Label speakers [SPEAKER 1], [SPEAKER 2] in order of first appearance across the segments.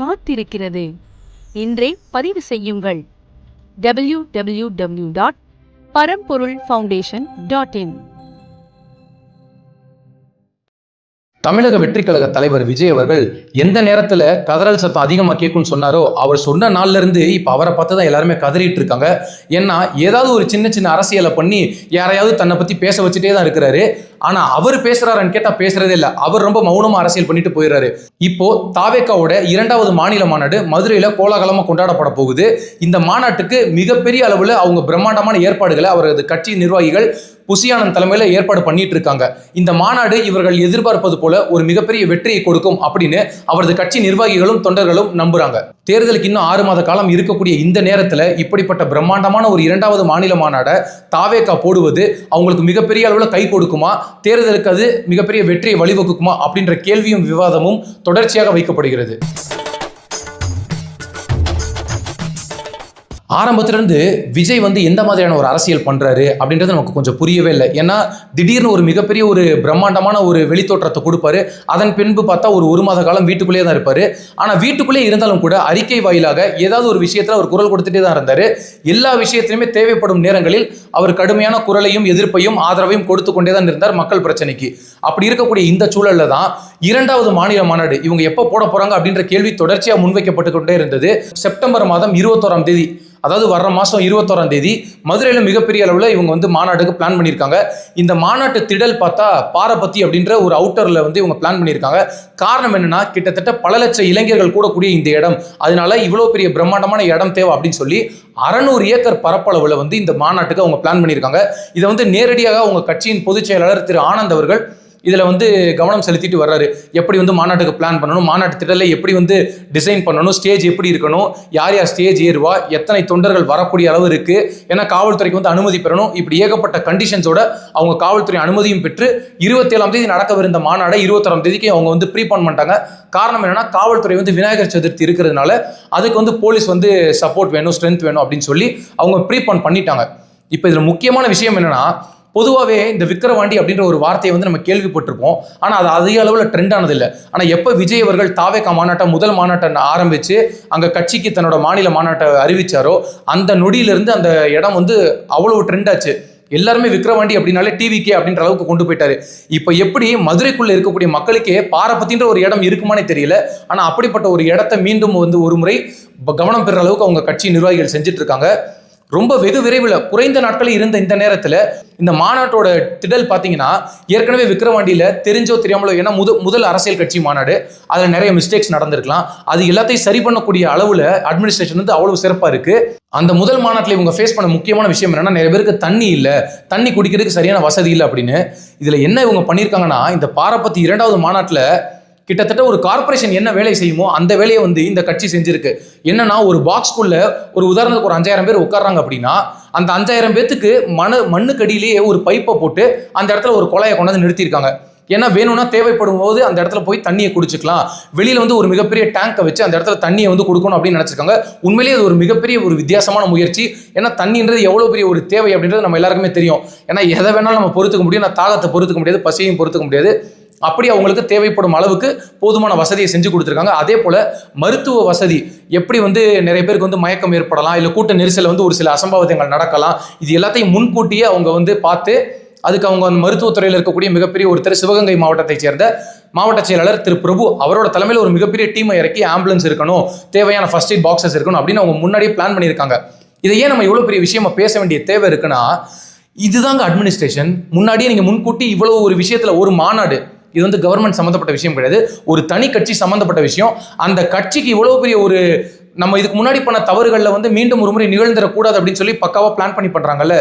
[SPEAKER 1] காத்திருக்கிறது. இன்றே பதிவு செய்யுங்கள். W W W dot Paramporul foundation dot in
[SPEAKER 2] தமிழக வெற்றி கழக தலைவர் விஜய் அவர்கள் எந்த நேரத்தில் கதறல் சத்தம் அதிகமாக கேட்கும்னு சொன்னாரோ அவர் சொன்ன நாள்ல இருந்து இப்போ அவரை பார்த்து தான் எல்லாருமே கதறிட்டு இருக்காங்க. ஏன்னா ஏதாவது ஒரு சின்ன சின்ன அரசியலை பண்ணி யாரையாவது தன்னை பற்றி பேச வச்சுட்டே தான் இருக்கிறாரு. ஆனால் அவர் பேசுறாருன்னு கேட்டால் பேசுறதே இல்லை. அவர் ரொம்ப மௌனமாக அரசியல் பண்ணிட்டு போயிடுறாரு. இப்போ தாவேக்காவோட இரண்டாவது மாநில மாநாடு மதுரையில் கோலாகலமாக கொண்டாடப்பட போகுது. இந்த மாநாட்டுக்கு மிகப்பெரிய அளவில் அவங்க பிரம்மாண்டமான ஏற்பாடுகளை அவரது கட்சி நிர்வாகிகள் புசியானந்த் தலைமையில் ஏற்பாடு பண்ணிட்டு இருக்காங்க இந்த மாநாடு இவர்கள் எதிர்பார்ப்பது போல ஒரு மிகப்பெரிய வெற்றியை கொடுக்கும் அப்படின்னு அவரது கட்சி நிர்வாகிகளும் தொண்டர்களும் நம்புறாங்க. தேர்தலுக்கு இன்னும் ஆறு மாத காலம் இருக்கக்கூடிய இந்த நேரத்தில் இப்படிப்பட்ட பிரம்மாண்டமான ஒரு இரண்டாவது மாநில மாநாட தாவேக்கா போடுவது அவங்களுக்கு மிகப்பெரிய அளவில் கை கொடுக்குமா? தேர்தலுக்கு அது மிகப்பெரிய வெற்றியை வழிவகுக்குமா? அப்படின்ற கேள்வியும் விவாதமும் தொடர்ச்சியாக வைக்கப்படுகிறது. ஆரம்பத்திலேருந்து விஜய் வந்து எந்த மாதிரியான ஒரு அரசியல் பண்ணுறாரு அப்படின்றது நமக்கு கொஞ்சம் புரியவே இல்லை. ஏன்னா திடீர்னு ஒரு மிகப்பெரிய ஒரு பிரம்மாண்டமான ஒரு வெளித்தோற்றத்தை கொடுப்பாரு. அதன் பின்பு பார்த்தா ஒரு ஒரு மாத காலம் வீட்டுக்குள்ளேயே தான் இருப்பார். ஆனால் வீட்டுக்குள்ளே இருந்தாலும் கூட அறிக்கை வாயிலாக ஏதாவது ஒரு விஷயத்தில் அவர் குரல் கொடுத்துட்டே தான் இருந்தார். எல்லா விஷயத்திலுமே தேவைப்படும் நேரங்களில் அவர் கடுமையான குரலையும் எதிர்ப்பையும் ஆதரவையும் கொடுத்து கொண்டே தான் இருந்தார் மக்கள் பிரச்சனைக்கு. அப்படி இருக்கக்கூடிய இந்த சூழல்ல தான் இரண்டாவது மாநில மாநாடு இவங்க எப்போ போட போகிறாங்க அப்படின்ற கேள்வி தொடர்ச்சியாக முன்வைக்கப்பட்டு கொண்டே இருந்தது. செப்டம்பர் மாதம் இருபத்தோராம் தேதி. அதாவது வர்ற மாதம் இருபத்தோராம் தேதி மதுரையில் மிகப்பெரிய அளவில் இவங்க வந்து மாநாட்டுக்கு பிளான் பண்ணியிருக்காங்க. இந்த மாநாட்டு திடல் பார்த்தா பாரபத்தி அப்படின்ற ஒரு அவுட்டரில் வந்து இவங்க பிளான் பண்ணியிருக்காங்க. காரணம் என்னன்னா கிட்டத்தட்ட பல லட்சம் இளைஞர்கள் கூடக்கூடிய இந்த இடம். அதனால இவ்வளோ பெரிய பிரம்மாண்டமான இடம் தேவை அப்படின்னு சொல்லி அறநூறு ஏக்கர் பரப்பளவில் வந்து இந்த மாநாட்டுக்கு அவங்க பிளான் பண்ணியிருக்காங்க. இதை வந்து நேரடியாக அவங்க கட்சியின் பொதுச் செயலாளர் திரு ஆனந்த் அவர்கள் இதில் வந்து கவனம் செலுத்திட்டு வர்றாரு. எப்படி வந்து மாநாட்டுக்கு பிளான் பண்ணணும் மாநாட்டு திட்டத்தில் எப்படி வந்து டிசைன் பண்ணணும் ஸ்டேஜ் எப்படி இருக்கணும் யார் யார் ஸ்டேஜ் ஏறுவா எத்தனை தொண்டர்கள் வரக்கூடிய அளவு இருக்கு ஏன்னா காவல்துறைக்கு வந்து அனுமதி பெறணும். இப்படி ஏகப்பட்ட கண்டிஷன்ஸோட அவங்க காவல்துறை அனுமதியும் பெற்று இருபத்தேழாம் தேதி நடக்கவிருந்த மாநாடை இருபத்தாறாம் தேதிக்கு அவங்க வந்து ப்ரீபான் பண்ணிட்டாங்க. காரணம் என்னன்னா காவல்துறை வந்து விநாயகர் சதுர்த்தி இருக்கிறதுனால அதுக்கு வந்து போலீஸ் வந்து சப்போர்ட் வேணும் ஸ்ட்ரென்த் வேணும் அப்படின்னு சொல்லி அவங்க ப்ரீபான் பண்ணிட்டாங்க. இப்போ இதில் முக்கியமான விஷயம் என்னன்னா பொதுவாகவே இந்த விக்ரவாண்டி அப்படின்ற ஒரு வார்த்தையை வந்து நம்ம கேள்விப்பட்டிருப்போம். ஆனால் அது அதிக அளவில் ட்ரெண்ட் ஆனதில்லை. ஆனால் எப்போ விஜய் அவர்கள் தாவேக்கா மாநாட்டம் முதல் மாநாட்டம் ஆரம்பித்து அங்கே கட்சிக்கு தன்னோட மாநில மாநாட்டை அறிவித்தாரோ அந்த நொடியிலிருந்து அந்த இடம் வந்து அவ்வளவு ட்ரெண்ட் ஆச்சு. எல்லாருமே விக்ரவாண்டி அப்படின்னாலே டிவிக்கே அப்படின்ற அளவுக்கு கொண்டு போயிட்டாரு. இப்போ எப்படி மதுரைக்குள்ள இருக்கக்கூடிய மக்களுக்கே பாரபத்தின்ற ஒரு இடம் இருக்குமானே தெரியல. ஆனால் அப்படிப்பட்ட ஒரு இடத்த மீண்டும் வந்து ஒரு முறை கவனம் பெற அளவுக்கு அவங்க கட்சி நிர்வாகிகள் செஞ்சுட்டு இருக்காங்க ரொம்ப வெகு விரைவில் குறைந்த நாட்களில் இருந்த இந்த நேரத்தில் இந்த மாநாட்டோட திடல் பார்த்தீங்கன்னா ஏற்கனவே விக்ரவாண்டியில் தெரிஞ்சோ தெரியாமலோ ஏன்னா முத முதல் அரசியல் கட்சி மாநாடு அதில் நிறைய மிஸ்டேக்ஸ் நடந்திருக்கலாம். அது எல்லாத்தையும் சரி பண்ணக்கூடிய அளவில் அட்மினிஸ்ட்ரேஷன் வந்து அவ்வளவு சிறப்பாக இருக்குது அந்த முதல் மாநாட்டில் இவங்க ஃபேஸ் பண்ண முக்கியமான விஷயம் என்னென்னா நிறைய பேருக்கு தண்ணி இல்லை தண்ணி குடிக்கிறதுக்கு சரியான வசதி இல்லை அப்படின்னு. இதில் என்ன இவங்க பண்ணியிருக்காங்கன்னா இந்த பாரப்பத்தி இரண்டாவது மாநாட்டில் கிட்டத்தட்ட ஒரு கார்ப்பரேஷன் என்ன வேலை செய்யுமோ அந்த வேலையை வந்து இந்த கட்சி செஞ்சிருக்கு. என்னன்னா ஒரு பாக்ஸ்குள்ள ஒரு உதாரணத்துக்கு ஒரு அஞ்சாயிரம் பேர் உட்கார்றாங்க அப்படின்னா அந்த அஞ்சாயிரம் பேத்துக்கு மணு மண்ணுக்கடியிலேயே ஒரு பைப்பை போட்டு அந்த இடத்துல ஒரு குழாயை கொண்டாந்து நிறுத்தியிருக்காங்க. ஏன்னா வேணும்னா தேவைப்படும் போது அந்த இடத்துல போய் தண்ணியை குடிச்சுக்கலாம். வெளியில வந்து ஒரு மிகப்பெரிய டேங்கை வச்சு அந்த இடத்துல தண்ணியை வந்து கொடுக்கணும் அப்படின்னு நினச்சிருக்காங்க. உண்மையிலேயே அது ஒரு மிகப்பெரிய ஒரு வித்தியாசமான முயற்சி. ஏன்னா தண்ணின்றது எவ்வளோ பெரிய ஒரு தேவை அப்படின்றது நம்ம எல்லாருக்குமே தெரியும். ஏன்னா எதை வேணாலும் நம்ம பொறுத்துக்க முடியும். நான் தாகத்தை பொறுத்துக்க முடியாது பசியையும் பொறுத்துக்க முடியாது. அப்படி அவங்களுக்கு தேவைப்படும் அளவுக்கு போதுமான வசதியை செஞ்சு கொடுத்துருக்காங்க. அதே போல் மருத்துவ வசதி எப்படி வந்து நிறைய பேருக்கு வந்து மயக்கம் ஏற்படலாம் இல்லை கூட்ட நெரிசலில் வந்து ஒரு சில அசம்பாவிதங்கள் நடக்கலாம் இது எல்லாத்தையும் முன்கூட்டியே அவங்க வந்து பார்த்து அதுக்கு அவங்க அந்த மருத்துவத்துறையில் இருக்கக்கூடிய மிகப்பெரிய ஒருத்தர் சிவகங்கை மாவட்டத்தைச் சேர்ந்த மாவட்ட செயலாளர் திரு பிரபு அவரோட தலைமையில் ஒரு மிகப்பெரிய டீமை இறக்கி ஆம்புலன்ஸ் இருக்கணும் தேவையான ஃபர்ஸ்ட் எய்ட் பாக்ஸஸ் இருக்கணும் அப்படின்னு அவங்க முன்னாடியே பிளான் பண்ணியிருக்காங்க. இதை ஏன் நம்ம இவ்வளோ பெரிய விஷயமா பேச வேண்டிய தேவை இருக்குன்னா இதுதாங்க அட்மினிஸ்ட்ரேஷன் முன்னாடியே நீங்கள் முன்கூட்டி இவ்வளோ ஒரு விஷயத்தில் ஒரு மாநாடு இது வந்து கவர்மெண்ட் சம்மந்தப்பட்ட விஷயம் கிடையாது. ஒரு தனி கட்சி சம்மந்தப்பட்ட விஷயம். அந்த கட்சிக்கு இவ்வளோ பெரிய ஒரு நம்ம இதுக்கு முன்னாடி பண்ண தவறுகளில் வந்து மீண்டும் ஒரு முறை நிகழ்ந்துடக்கூடாது அப்படின்னு சொல்லி பக்காவாக பிளான் பண்ணி பண்ணுறாங்கல்ல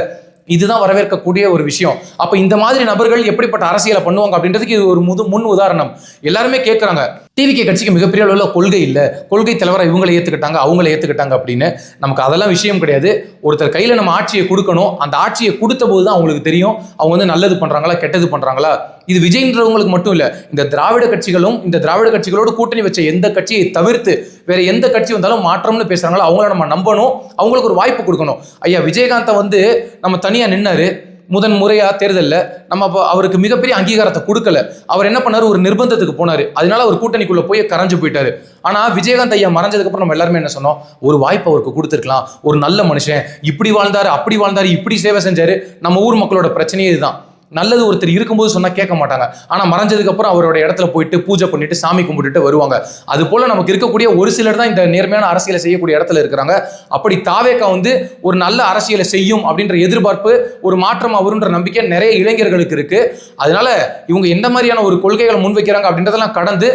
[SPEAKER 2] இதுதான் வரவேற்கக்கூடிய ஒரு விஷயம். அப்போ இந்த மாதிரி நபர்கள் எப்படிப்பட்ட அரசியலை பண்ணுவாங்க அப்படின்றதுக்கு இது ஒரு முது முன் உதாரணம். எல்லாருமே கேட்குறாங்க டிவிகே கட்சிக்கு மிகப்பெரிய அளவில் கொள்கை இல்லை. கொள்கை தலைவராக இவங்களை ஏற்றுக்கிட்டாங்க அவங்கள ஏற்றுக்கிட்டாங்க அப்படின்னு நமக்கு அதெல்லாம் விஷயம் கிடையாது. ஒருத்தர் கையில் நம்ம ஆட்சியை கொடுக்கணும். அந்த ஆட்சியை கொடுத்த போது தான் அவங்களுக்கு தெரியும். அவங்க வந்து நல்லது பண்ணுறாங்களா கெட்டது பண்ணுறாங்களா இது விஜய்ன்றவங்களுக்கு மட்டும் இல்லை இந்த திராவிட கட்சிகளும் இந்த திராவிட கட்சிகளோடு கூட்டணி வச்ச எந்த கட்சியை தவிர்த்து வேற எந்த கட்சி வந்தாலும் மாற்றம்னு பேசுகிறாங்களோ அவங்கள நம்ம நம்பணும். அவங்களுக்கு ஒரு வாய்ப்பு கொடுக்கணும். ஐயா விஜயகாந்தை வந்து நம்ம தனியாக நின்னாரு. முதன் முறையாக தேர்தலில் நம்ம அப்போ அவருக்கு மிகப்பெரிய அங்கீகாரத்தை கொடுக்கல. அவர் என்ன பண்ணாரு? ஒரு நிர்பந்தத்துக்கு போனார். அதனால அவர் கூட்டணிக்குள்ளே போய் கரைஞ்சு போயிட்டாரு. ஆனால் விஜயகாந்த் ஐயா மறைஞ்சதுக்கப்புறம் நம்ம எல்லாருமே என்ன சொன்னோம்? ஒரு வாய்ப்பு அவருக்கு கொடுத்துருக்கலாம். ஒரு நல்ல மனுஷன். இப்படி வாழ்ந்தார் அப்படி வாழ்ந்தாரு இப்படி சேவை செஞ்சார். நம்ம ஊர் மக்களோட பிரச்சனையே இதுதான். நல்லது ஒருத்தர் இருக்கும்போது சொன்னால் கேட்க மாட்டாங்க. ஆனால் மறைஞ்சதுக்கு அப்புறம் அவரோட இடத்துல போயிட்டு பூஜை பண்ணிட்டு சாமி கும்பிட்டுட்டு வருவாங்க. அது போல் நமக்கு இருக்கக்கூடிய ஒரு சிலர் தான் இந்த நேர்மையான அரசியலை செய்யக்கூடிய இடத்துல இருக்கிறாங்க. அப்படி தாவேக்கா வந்து ஒரு நல்ல அரசியலை செய்யும் அப்படின்ற எதிர்பார்ப்பு ஒரு மாற்றம் வருன்ற நம்பிக்கை நிறைய இளைஞர்களுக்கு இருக்குது அதனால இவங்க எந்த மாதிரியான ஒரு கொள்கைகளை முன்வைக்கிறாங்க அப்படின்றதெல்லாம் கடந்து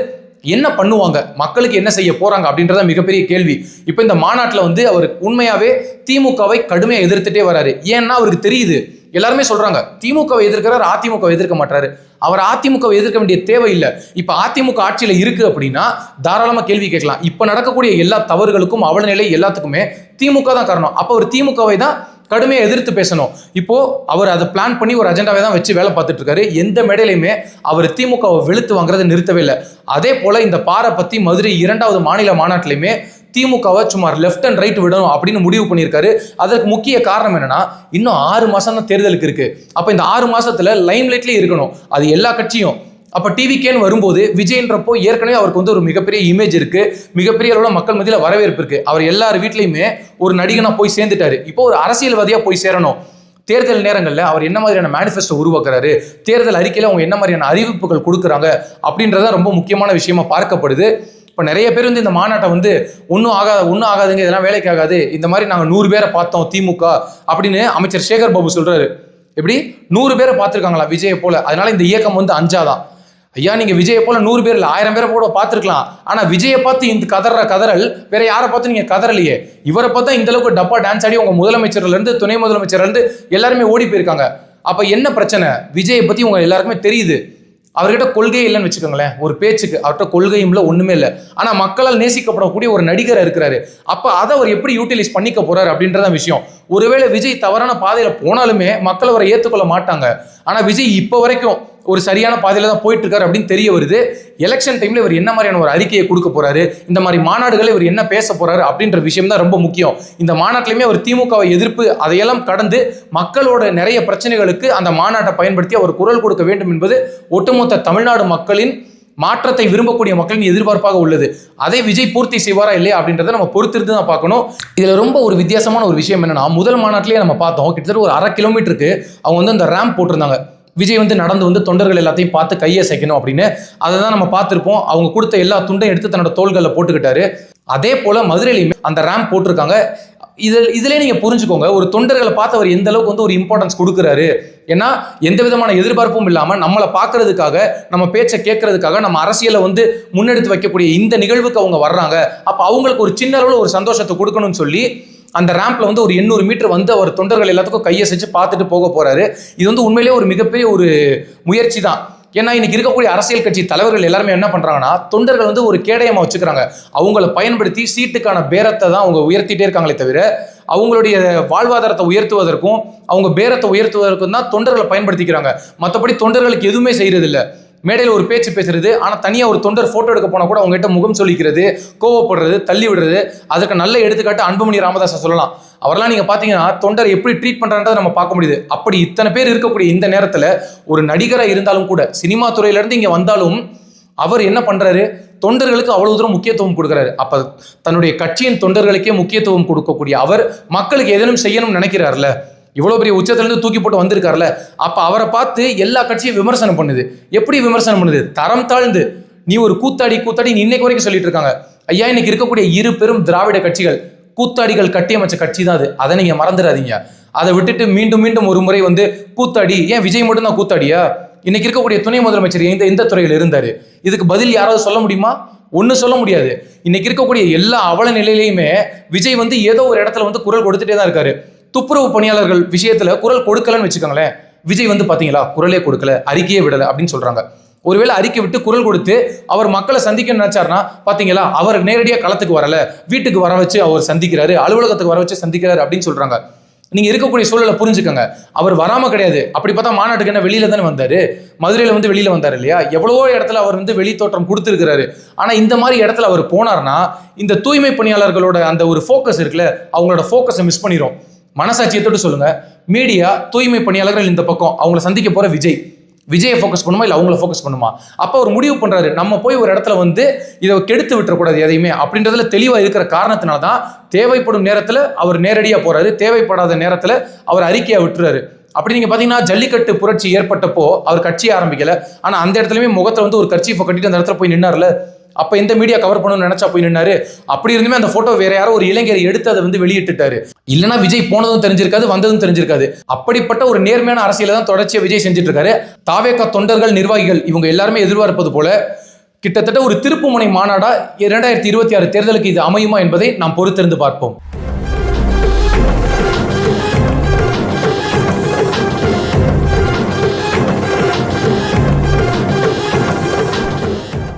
[SPEAKER 2] என்ன பண்ணுவாங்க? மக்களுக்கு என்ன செய்ய போறாங்க? அப்படின்றத மிகப்பெரிய கேள்வி. இப்போ இந்த மாநாட்டில் வந்து அவர் உண்மையாவே திமுகவை கடுமையாக எதிர்த்துட்டே வராரு. ஏன்னா அவருக்கு தெரியுது. எல்லாருமே சொல்றாங்க திமுகவை எதிர்க்கிறார் அதிமுகவை எதிர்க்க மாட்டாரு. அவர் அதிமுகவை எதிர்க்க வேண்டிய தேவை இல்லை இப்போ அதிமுக ஆட்சியில் இருக்கு அப்படின்னா தாராளமாக கேள்வி கேட்கலாம். இப்போ நடக்கக்கூடிய எல்லா தவறுகளுக்கும் அவல நிலை எல்லாத்துக்குமே திமுக தான் காரணம். அப்போ அவர் திமுகவை தான் கடுமையாக எதிர்த்து பேசணும். இப்போ அவர் அதை பிளான் பண்ணி ஒரு அஜெண்டாவே தான் வச்சு வேலை பார்த்துட்டு இருக்காரு. எந்த மேடையிலையுமே அவர் திமுகவை வெளுத்து வாங்குறதை நிறுத்தவே இல்லை. அதே போல இந்த பாறை பத்தி மதுரை இரண்டாவது மாநில மாநாட்டிலையுமே திமுகவை சுமார் லெஃப்ட் அண்ட் ரைட் விடணும் அப்படின்னு முடிவு பண்ணியிருக்காரு. அதற்கு முக்கிய காரணம் என்னன்னா இன்னும் ஆறு மாசம் தான் தேர்தலுக்கு இருக்கு. அப்ப இந்த ஆறு மாசத்துல லைம் லைட்லயே இருக்கணும். அது எல்லா கட்சியும் அப்போ டிவிக்கேன்னு வரும்போது விஜய்ன்றப்போ ஏற்கனவே அவருக்கு வந்து ஒரு மிகப்பெரிய இமேஜ் இருக்கு. மிகப்பெரிய அளவில் மக்கள் மத்தியில் வரவேற்பு இருக்கு. அவர் எல்லார் வீட்லையுமே ஒரு நடிகனா போய் சேர்ந்துட்டாரு. இப்போ ஒரு அரசியல்வாதியா போய் சேரணும். தேர்தல் நேரங்களில் அவர் என்ன மாதிரியான மேனிஃபெஸ்டோ உருவாக்குறாரு? தேர்தல் அறிக்கையில் அவங்க என்ன மாதிரியான அறிவிப்புகள் கொடுக்குறாங்க? அப்படின்றத ரொம்ப முக்கியமான விஷயமா பார்க்கப்படுது. இப்போ நிறைய பேர் வந்து இந்த மாநாட்டை வந்து ஒன்றும் ஆகாது ஒன்றும் ஆகாதுங்க இதெல்லாம் வேலைக்கு ஆகாது. இந்த மாதிரி நாங்கள் நூறு பேரை பார்த்தோம் திமுக அப்படின்னு அமைச்சர் சேகர் பாபு சொல்கிறாரு எப்படி? நூறு பேரை பார்த்துருக்காங்களா விஜயை போல. அதனால இந்த இயக்கம் வந்து அஞ்சாதான். ஐயா நீங்கள் விஜயை போல் நூறு பேர் இல்லை ஆயிரம் பேரை கூட பார்த்துருக்கலாம். ஆனால் விஜயை பார்த்து இந்த கதற கதறல் வேற யாரை பார்த்து நீங்கள் கதறலையே? இவரை பார்த்தா இந்த அளவுக்கு டப்பா டான்ஸ் ஆடி உங்கள் முதலமைச்சர்லேருந்து துணை முதலமைச்சர்லேருந்து எல்லாருமே ஓடி போயிருக்காங்க. அப்போ என்ன பிரச்சனை? விஜயை பற்றி உங்கள் எல்லாருக்குமே தெரியுது. அவர்கிட்ட கொள்கை இல்லைன்னு வச்சுக்கோங்களேன். ஒரு பேச்சுக்கு அவர்கிட்ட கொள்கையும் இல்லை ஒன்றுமே இல்லை. ஆனால் மக்களால் நேசிக்கப்படக்கூடிய ஒரு நடிகர் இருக்கிறாரு. அப்போ அதை அவர் எப்படி யூட்டிலைஸ் பண்ணிக்க போறாரு அப்படின்றதான் விஷயம். ஒருவேளை விஜய் தவறான பாதையில் போனாலுமே மக்கள் அவரை ஏற்றுக்கொள்ள மாட்டாங்க. ஆனால் விஜய் இப்போ வரைக்கும் ஒரு சரியான பாதையில் தான் போயிட்டு இருக்காரு அப்படின்னு தெரிய வருது. எலெக்ஷன் டைம்ல இவர் என்ன மாதிரியான ஒரு அறிக்கையை கொடுக்க போறாரு? இந்த மாதிரி மாநாடுகளை இவர் என்ன பேச போறாரு? அப்படின்ற விஷயம் தான் ரொம்ப முக்கியம். இந்த மாநாட்டிலுமே அவர் திமுகவை எதிர்ப்பு அதையெல்லாம் கடந்து மக்களோட நிறைய பிரச்சனைகளுக்கு அந்த மாநாட்டை பயன்படுத்தி அவர் குரல் கொடுக்க வேண்டும் என்பது ஒட்டுமொத்த தமிழ்நாடு மக்களின் மாற்றத்தை விரும்பக்கூடிய மக்களின் எதிர்பார்ப்பாக உள்ளது. அதை விஜய் பூர்த்தி செய்வாரா இல்லையா அப்படின்றத நம்ம பொறுத்திருந்து தான் பார்க்கணும். இதில் ரொம்ப ஒரு வித்தியாசமான ஒரு விஷயம் என்னன்னா முதல் மாநாட்டிலேயே நம்ம பார்த்தோம். கிட்டத்தட்ட ஒரு அரை கிலோமீட்டருக்கு அவங்க வந்து அந்த ரேம்ப் போட்டிருந்தாங்க. விஜய் வந்து நடந்து வந்து தொண்டர்கள் எல்லாத்தையும் பார்த்து கையை சேர்க்கணும் அப்படின்னு. அதை தான் நம்ம பார்த்துருப்போம். அவங்க கொடுத்த எல்லா துண்டையும் எடுத்து தன்னோட தோள்களில் போட்டுக்கிட்டாரு. அதே போல் மதுரையிலையுமே அந்த ரேம்ப் போட்டிருக்காங்க. இதில் இதிலே நீங்கள் புரிஞ்சுக்கோங்க. ஒரு தொண்டர்களை பார்த்து அவர் எந்த அளவுக்கு வந்து ஒரு இம்பார்ட்டன்ஸ் கொடுக்குறாரு. ஏன்னா எந்த விதமான எதிர்பார்ப்பும் இல்லாமல் நம்மளை பார்க்கறதுக்காக நம்ம பேச்சை கேட்கறதுக்காக நம்ம அரசியலை வந்து முன்னெடுத்து வைக்கக்கூடிய இந்த நிகழ்வுக்கு அவங்க வர்றாங்க. அப்போ அவங்களுக்கு ஒரு சின்ன அளவில் ஒரு சந்தோஷத்தை கொடுக்கணும்னு சொல்லி அந்த ரேம்ப்ல வந்து ஒரு எண்ணூறு மீட்டர் வந்து அவர் தொண்டர்கள் எல்லாத்துக்கும் கையை செஞ்சு பார்த்துட்டு போக போறாரு. இது வந்து உண்மையிலேயே ஒரு மிகப்பெரிய ஒரு முயற்சி தான். ஏன்னா இன்னைக்கு இருக்கக்கூடிய அரசியல் கட்சி தலைவர்கள் எல்லாருமே என்ன பண்றாங்கன்னா தொண்டர்கள் வந்து ஒரு கேடயமா வச்சுக்கிறாங்க. அவங்கள பயன்படுத்தி சீட்டுக்கான பேரத்தை தான் அவங்க உயர்த்திட்டே இருக்காங்களே தவிர அவங்களுடைய வாழ்வாதாரத்தை உயர்த்துவதற்கும் அவங்க பேரத்தை உயர்த்துவதற்கும் தான் தொண்டர்களை பயன்படுத்திக்கிறாங்க. மற்றபடி தொண்டர்களுக்கு எதுவுமே செய்கிறதில்ல மேடையில் ஒரு பேச்சு பேசுறது ஆனால் தனியாக ஒரு தொண்டர் ஃபோட்டோ எடுக்க போனால் கூட அவங்ககிட்ட முகம் சொல்லிக்கிறது கோவப்படுறது தள்ளி விடுறது அதற்கு நல்ல எடுத்துக்காட்டு அன்புமணி ராமதாசன் சொல்லலாம். அவரெல்லாம் நீங்கள் பார்த்தீங்கன்னா தொண்டர் எப்படி ட்ரீட் பண்ணுறான்றதை நம்ம பார்க்க முடியுது. அப்படி இத்தனை பேர் இருக்கக்கூடிய இந்த நேரத்தில் ஒரு நடிகராக இருந்தாலும் கூட சினிமா துறையிலேருந்து இங்கே வந்தாலும் அவர் என்ன பண்ணுறாரு தொண்டர்களுக்கு அவ்வளவு தூரம் முக்கியத்துவம் கொடுக்குறாரு. அப்போ தன்னுடைய கட்சியின் தொண்டர்களுக்கே முக்கியத்துவம் கொடுக்கக்கூடிய அவர் மக்களுக்கு எதனும் செய்யணும்னு நினைக்கிறார்ல இவ்வளோ பெரிய உச்சத்துலேருந்து தூக்கி போட்டு வந்திருக்காருல்ல. அப்போ அவரை பார்த்து எல்லா கட்சியும் விமர்சனம் பண்ணுது. எப்படி விமர்சனம் பண்ணுது? தரம் தாழ்ந்து. நீ ஒரு கூத்தாடி கூத்தாடி நீ இன்னைக்கு வரைக்கும் சொல்லிட்டு இருக்காங்க. ஐயா இன்னைக்கு இருக்கக்கூடிய இரு பெரும் திராவிட கட்சிகள் கூத்தாடிகள் கட்டியமைச்ச கட்சி தான் அது. அதை நீங்கள் மறந்துடாதீங்க. அதை விட்டுட்டு மீண்டும் மீண்டும் ஒரு முறை வந்து கூத்தாடி. ஏன் விஜய் மட்டும் தான் கூத்தாடியா? இன்னைக்கு இருக்கக்கூடிய துணை முதலமைச்சர் எந்த எந்த துறையில் இருந்தார்? இதுக்கு பதில் யாராவது சொல்ல முடியுமா? ஒன்றும் சொல்ல முடியாது. இன்னைக்கு இருக்கக்கூடிய எல்லா அவல நிலையிலையுமே விஜய் வந்து ஏதோ ஒரு இடத்துல வந்து குரல் கொடுத்துட்டே தான் இருக்காரு. துப்புரவு பணியாளர்கள் விஷயத்துல குரல் கொடுக்கலன்னு வச்சுக்கோங்களேன். விஜய் வந்து பாத்தீங்களா குரலே கொடுக்கல அறிக்கையே விடல அப்படின்னு சொல்றாங்க. ஒருவேளை அறிக்கை விட்டு குரல் கொடுத்து அவர் மக்களை சந்திக்க நினைச்சார்னா பாத்தீங்களா அவர் நேரடியாக களத்துக்கு வரல வீட்டுக்கு வர வச்சு அவர் சந்திக்கிறாரு அலுவலகத்துக்கு வர வச்சு சந்திக்கிறாரு அப்படின்னு சொல்றாங்க. நீங்க இருக்கக்கூடிய சூழலை புரிஞ்சுக்கங்க. அவர் வராம கிடையாது. அப்படி பார்த்தா மாநாட்டுக்கு என்ன வெளியில தானே வந்தாரு? மதுரையில வந்து வெளியில வந்தாரு இல்லையா? எவ்வளவோ இடத்துல அவர் வந்து வெளி தோற்றம் கொடுத்துருக்கிறாரு. ஆனா இந்த மாதிரி இடத்துல அவர் போனார்னா இந்த தூய்மை பணியாளர்களோட அந்த ஒரு ஃபோக்கஸ் இருக்குல்ல அவங்களோட ஃபோக்கஸை மிஸ் பண்ணிடும் மனசாட்சியத்தோடு சொல்லுங்க. மீடியா தூய்மை பணியாளர்கள் இந்த பக்கம் அவங்கள சந்திக்க போற விஜய். விஜயை ஃபோக்கஸ் பண்ணுமா? இல்லை அவங்கள ஃபோக்கஸ் பண்ணுமா? அப்போ அவர் முடிவு பண்ணுறாரு நம்ம போய் ஒரு இடத்துல வந்து இதை கெடுத்து விட்டுறக்கூடாது எதையுமே. அப்படின்றதுல தெளிவாக இருக்கிற காரணத்தினால தான் தேவைப்படும் நேரத்தில் அவர் நேரடியாக போகிறாரு தேவைப்படாத நேரத்தில் அவர் அறிக்கையாக விட்டுறாரு. அப்படி நீங்கள் பார்த்தீங்கன்னா ஜல்லிக்கட்டு புரட்சி ஏற்பட்டப்போ அவர் கட்சியை ஆரம்பிக்கல. ஆனால் அந்த இடத்துலையுமே முகத்தை வந்து ஒரு கட்சி கட்டிட்டு அந்த இடத்துல போய் நின்னார்ல. அப்போ எந்த மீடியா கவர் பண்ணணும்னு நினச்சா போய் நின்னாரு. அப்படி இருந்துமே அந்த ஃபோட்டோ வேற யாரோ ஒரு இளைஞர் எடுத்து அதை வந்து வெளியிட்டுட்டாரு. இல்லைனா விஜய் போனதும் தெரிஞ்சிருக்காது வந்ததும் தெரிஞ்சிருக்காது. அப்படிப்பட்ட ஒரு நேர்மையான அரசியலை தான் தொடர்ச்சியாக விஜய் செஞ்சுட்டு இருக்காரு தாவேக்கா தொண்டர்கள் நிர்வாகிகள் இவங்க எல்லாருமே எதிர்பார்ப்பது போல கிட்டத்தட்ட ஒரு திருப்புமுனை மாநாடா இரண்டாயிரத்தி இருபத்தி ஆறு தேர்தலுக்கு இது அமையுமா என்பதை நாம் பொறுத்திருந்து பார்ப்போம்.